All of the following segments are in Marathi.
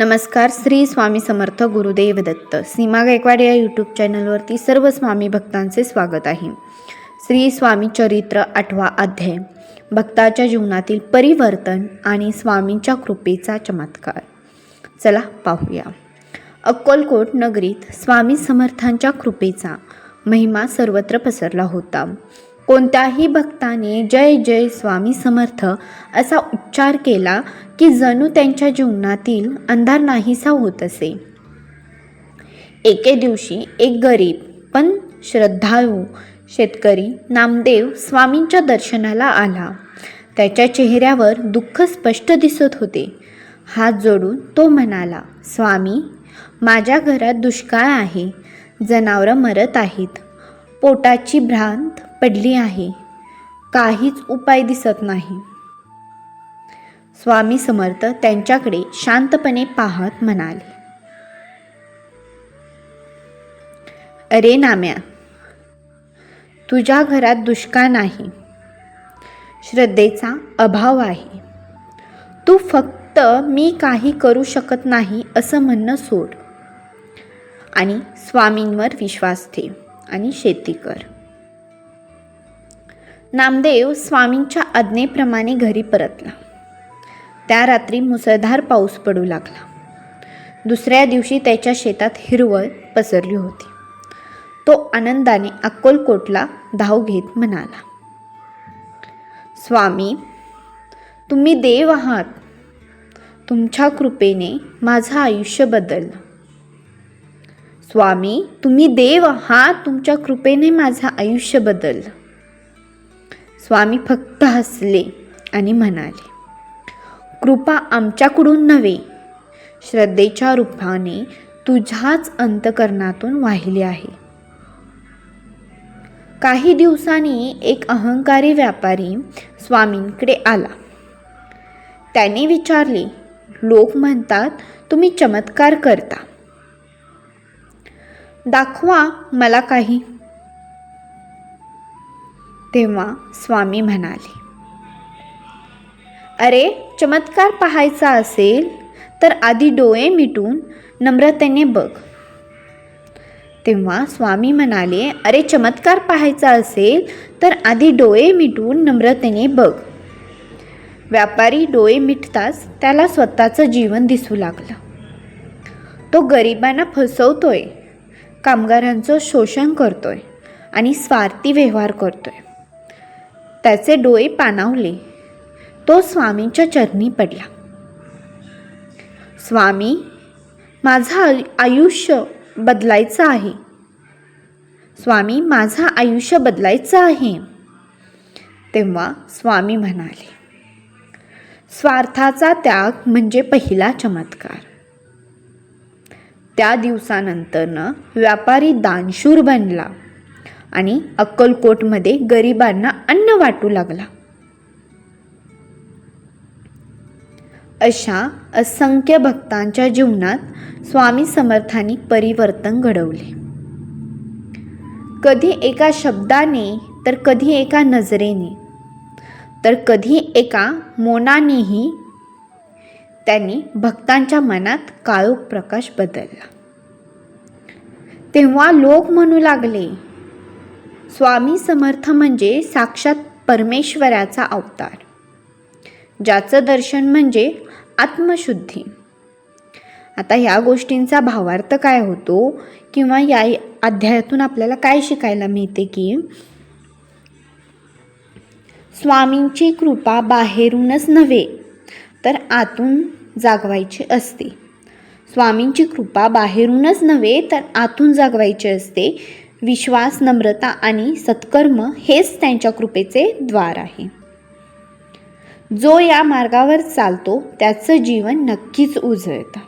नमस्कार श्री स्वामी समर्थ गुरुदेव दत्त. सीमा गायकवाड या यूट्यूब चॅनलवरती सर्व स्वामी भक्तांचे स्वागत आहे. श्री स्वामी चरित्र आठवा अध्याय. भक्ताच्या जीवनातील परिवर्तन आणि स्वामींच्या कृपेचा चमत्कार. चला पाहूया. अक्कलकोट नगरीत स्वामी समर्थांच्या कृपेचा महिमा सर्वत्र पसरला होता. कोणत्याही भक्ताने जय जय स्वामी समर्थ असा उच्चार केला की जणू त्यांच्या जीवनातील अंधार नाहीसा होत असे. एके दिवशी एक गरीब पण श्रद्धाळू शेतकरी नामदेव स्वामींच्या दर्शनाला आला. त्याच्या चेहऱ्यावर दुःख स्पष्ट दिसत होते. हात जोडून तो म्हणाला स्वामी माझ्या घरात दुष्काळ आहे. जनावरं मरत आहेत. पोटाची भ्रांत पडली आहे. काहीच उपाय दिसत नाही. स्वामी समर्थ त्यांच्याकडे शांतपणे पाहत म्हणाले. अरे नाम्या तुझ्या घरात दुष्काळ नाही. श्रद्धेचा अभाव आहे. तू फक्त मी काही करू शकत नाही असं म्हणणं सोड. आणि स्वामींवर विश्वास ठेव. आणि शेती कर. नामदेव स्वामींच्या आज्ञेप्रमाणे घरी परतला. त्या रात्री मुसळधार पाऊस पडू लागला. दुसऱ्या दिवशी त्याच्या शेतात हिरवळ पसरली होती. तो आनंदाने अक्कोलकोटला धाव घेत म्हणाला स्वामी तुम्ही देव आहात. तुमच्या कृपेने माझं आयुष्य बदललं. स्वामी तुम्ही देव हा तुमच्या कृपेने माझं आयुष्य बदललं स्वामी फक्त हसले आणि म्हणाले कृपा आमच्याकडून नव्हे श्रद्धेच्या रूपाने तुझ्याच अंतकरणातून वाहिली आहे. काही दिवसांनी एक अहंकारी व्यापारी स्वामींकडे आला. त्याने विचारले लोक म्हणतात तुम्ही चमत्कार करता दाखवा मला काही. तेव्हा स्वामी म्हणाले अरे चमत्कार पाहायचा असेल तर आधी डोळे मिटून नम्रतेने बघ. तेव्हा स्वामी म्हणाले अरे चमत्कार पाहायचा असेल तर आधी डोळे मिटून नम्रतेने बघ. व्यापारी डोळे मिटताच त्याला स्वतःचं जीवन दिसू लागलं. तो गरिबांना फसवतोय. कामगारांचं शोषण करतोय आणि स्वार्थी व्यवहार करतोय. त्याचे डोळे पाणावले. तो स्वामींच्या चरणी पडला. स्वामी माझं आयु- आयुष्य बदलायचं आहे. स्वामी माझं आयुष्य बदलायचं आहे. तेव्हा स्वामी म्हणाले स्वार्थाचा त्याग म्हणजे पहिला चमत्कार. त्या दिवसानंतरनं व्यापारी दानशूर बनला आणि अक्कलकोटमध्ये गरिबांना अन्न वाटू लागला. अशा असंख्य भक्तांच्या जीवनात स्वामी समर्थांनी परिवर्तन घडवले. कधी एका शब्दाने तर कधी एका नजरेने तर कधी एका मोनानेही त्यांनी भक्तांच्या मनात काळोख प्रकाश बदलला. तेव्हा लोक म्हणू लागले स्वामी समर्थ म्हणजे साक्षात परमेश्वराचा अवतार ज्याचं दर्शन म्हणजे आत्मशुद्धी. आता ह्या गोष्टींचा भावार्थ काय होतो किंवा या अध्यायातून आपल्याला काय शिकायला मिळते की स्वामींची कृपा बाहेरूनच नव्हे तर आतून जागवायची असते. स्वामींची कृपा बाहेरूनच नव्हे तर आतून जागवायची असते. विश्वास नम्रता आणि सत्कर्म हेच त्यांच्या कृपेचे द्वार आहे. जो या मार्गावर चालतो त्याचं जीवन नक्कीच उजळतं.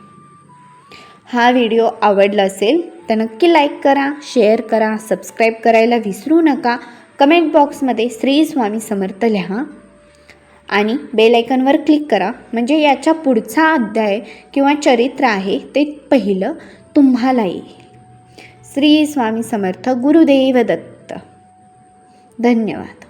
हा व्हिडिओ आवडला असेल तर नक्की लाईक करा शेअर करा सबस्क्राईब करायला विसरू नका. कमेंट बॉक्समध्ये श्री स्वामी समर्थ लिहा. आणि बेल आयकनवर क्लिक करा. म्हणजे याच्या पुढचा अध्याय किंवा चरित्र आहे ते पहिलं तुम्हाला येईल. श्री स्वामी समर्थ गुरुदेव दत्त. धन्यवाद.